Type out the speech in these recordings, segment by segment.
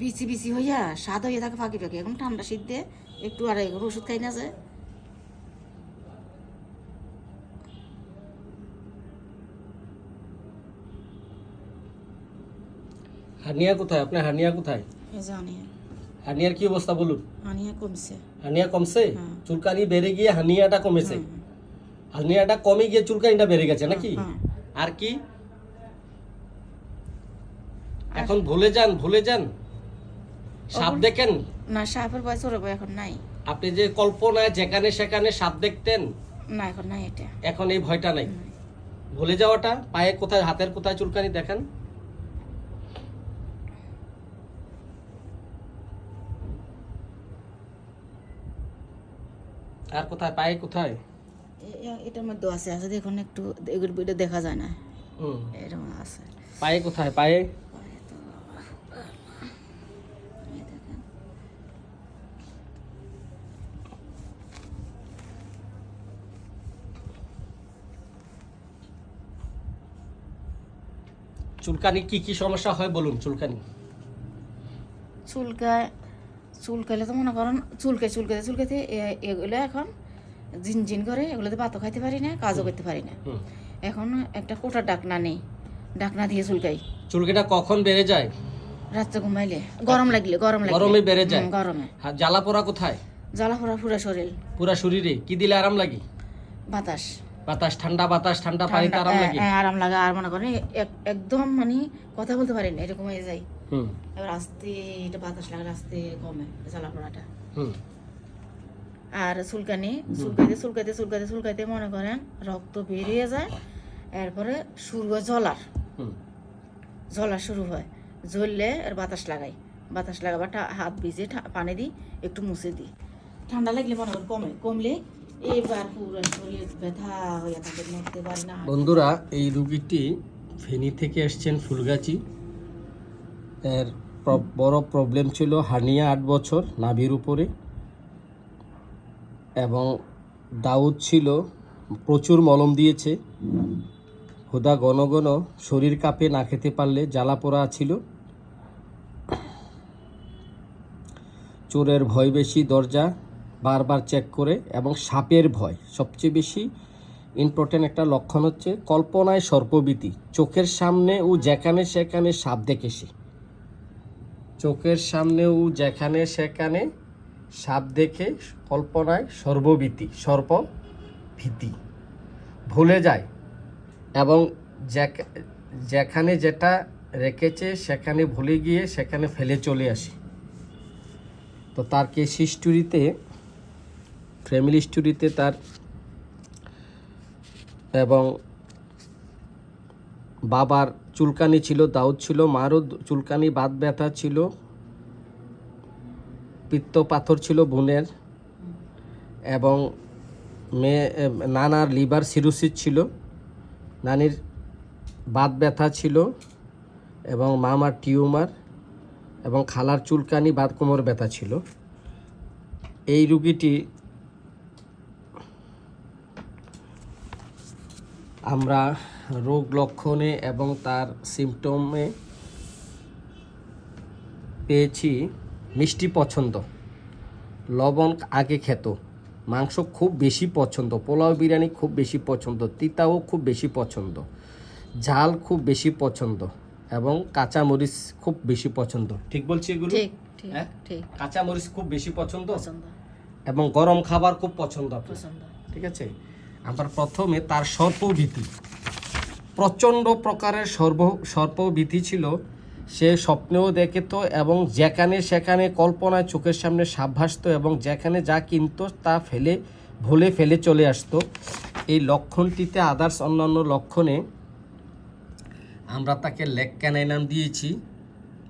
বিচি বিচি হইয়া স্বাদ হইয়া থাকে ফাঁকি ফাঁকি। এখন ঠান্ডা শীতে একটু আর এগুলো ওষুধ খাই না যায় হানিয়া কোথায়? আপনার হানিয়া কোথায়? হানিয়ার কি অবস্থা বলুন? আনিয়া কমছে। হানিয়া কমছে? হ্যাঁ। চুলকানি বেড়ে গিয়ে হানিয়াটা কমেছে। হানিয়াটা কমে গিয়ে চুলকানিটা বেড়ে গেছে নাকি? হ্যাঁ। আর কি? এখন ভুলে যান ভুলে যান। সাপ দেখেন? না সাপের বয়স ওর এখন নাই। আপনি যে কল্পনায় যেখানে সেখানে সাপ দেখতেন না এখন নাই এটা। এখন এই ভয়টা নাই। ভুলে যাওয়াটা পায়ে কোথায় হাতের কোথায় চুলকানি দেখেন? আর কোথায় পায়ে কোথায়? এটার মধ্যে আছে আছে দেখুন একটু এগুলো দেখা যায় না হুম। এরকম আছে। পায়ে কোথায় পায়ে? চুলকানি কি কি সমস্যা হয় বলুন চুলকানি? চুলকায় চুলকাইলে তো মনে করেন চুলকায় চুলকাতে চুলকাতে এগুলো এখন জিন জিন করে এগুলোতে ভাতও খাইতে পারি না কাজও করতে পারি না। এখন একটা কোটার ডাকনা নেই ডাকনা দিয়ে চুলকাই। চুলকাটা কখন বেড়ে যায়? রাত্রে ঘুমাইলে গরম লাগলে গরম লাগলে। গরমে বেড়ে যায়? গরমে। আর জ্বালা পোড়া কোথায়? জ্বালা পোড়া পুরা শরীর। পুরা শরীরে কি দিলে আরাম লাগে? বাতাস। বাতাস ঠান্ডা বাতাস ঠান্ডা পানিতে আরাম হ্যাঁ, লাগে। হ্যাঁ, আরাম লাগে। আর মনে করেন একদম মানে কথা বলতে পারি না এরকম হয়ে যায়। হুম। এবার আস্তে এটা বাতাস লাগলে আস্তে কমে জ্বালা পোড়াটা। হুম। আর চুলকানি চুলকাইতে চুলকাইতে চুলকাইতে চুলকাইতে মনে করেন রক্ত বেরিয়ে যায়। এরপরে শুরু হয় হুম। জ্বলা শুরু হয়। জ্বললে আর বাতাস লাগাই। বাতাস লাগাবার ঠা- হাত ভিজে পানি দিই একটু মুছে দিই। ঠান্ডা লাগলে মনে করেন কমে। কমলে বন্ধুরা, এই রুগীটি ফেনী থেকে এসছেন ফুলগাছি। এর বড় প্রবলেম ছিল হানিয়া আট বছর নাভির উপরে। এবং দাউদ ছিল, প্রচুর মলম দিয়েছে। হুদা ঘন ঘন শরীর কাঁপে, না খেতে পারলে জ্বালা পোড়া ছিল। চোরের ভয় বেশি দরজা। বারবার চেক করে এবং সাপের ভয় সবচেয়ে বেশি ইম্পর্টেন্ট একটা লক্ষণ হচ্ছে কল্পনায় সর্পভীতি। চোখের সামনে ও যেখানে সেখানে সাপ দেখে সে চোখের সামনে ও যেখানে সেখানে সাপ দেখে কল্পনায় সর্বভীতি সর্প ভীতি ভুলে যায় এবং যেখানে যেটা রেখেছে সেখানে ভুলে গিয়ে সেখানে ফেলে চলে আসে। তো তার কেস হিস্টোরিতে ফ্যামিলি হিস্টোরিতে তার এবং বাবার চুলকানি ছিল, দাউদ ছিল মারও চুলকানি, বাত ব্যথা ছিল, পিত্ত পাথর ছিল বোনের এবং মেয়ে নানার লিভার সিরোসিস ছিল, নানির বাত ব্যথা ছিল এবং মামার টিউমার এবং খালার চুলকানি, বাত কোমর ব্যথা ছিল। এই রুগীটি আমরা রোগ লক্ষণে এবং তার সিমটমে পেয়েছি মিষ্টি পছন্দ। লবণ আগে খেত। মাংস খুব বেশি পছন্দ। পোলাও বিরিয়ানি খুব বেশি পছন্দ। তিতাও খুব বেশি পছন্দ। ঝাল খুব বেশি পছন্দ এবং কাঁচা মরিচ খুব বেশি পছন্দ। ঠিক বলছি এগুলো? ঠিক ঠিক হ্যাঁ? কাঁচা মরিচ খুব বেশি পছন্দ? এবং গরম খাবার খুব পছন্দ। ঠিক আছে? আমরা প্রথমে তার সর্পভীতি। প্রচণ্ড প্রকারের সর্ব, সর্পভীতি ছিল। সে স্বপ্নেও দেখেতো এবং যেখানে সেখানে কল্পনায় চোখের সামনে সাপ এবং যেখানে যা কিনতো তা ফেলে, ভুলে ফেলে চলে আসতো। এই লক্ষণটিতে আদার্স অন্যান্য লক্ষণে আমরা তাকে লেক্কানাই নাম দিয়েছি।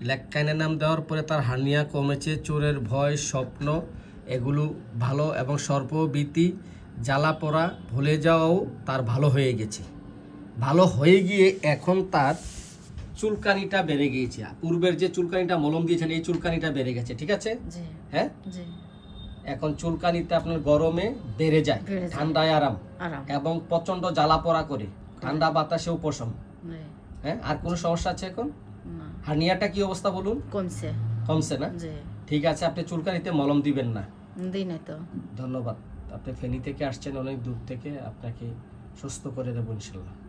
লেক্কানাই নাম দেওয়ার পরে তার হার্নিয়া কমেছে, চোরের ভয়, স্বপ্ন, এগুলো ভালো এবং সর্পভীতি। জ্বালা পড়া ভুলে যাওয়াও তার ভালো হয়ে গেছে। ভালো হয়ে গিয়ে এখন তার চুলকানিটা বেড়ে গিয়েছে। পূর্বের যে চুলকানিটা মলম দিয়েছেন এই চুলকানিটা বেড়ে গেছে ঠিক আছে? হ্যাঁ? এখন চুলকানিতে আপনার গরমে বেড়ে যায় ঠান্ডায় আরাম। এবং প্রচণ্ড জ্বালা পড়া করে ঠান্ডা বাতাসে উপশম হ্যাঁ? আর কোনো সমস্যা আছে এখন? হার্নিয়াটা কি অবস্থা বলুন? কমছে। কমছে না? ঠিক আছে আপনি চুলকানিতে মলম দিবেন না। দিই তো। ধন্যবাদ। আপনি ফেনী থেকে আসছেন অনেক দূর থেকে আপনাকে সুস্থ করে দেবো ইনশাল্লাহ।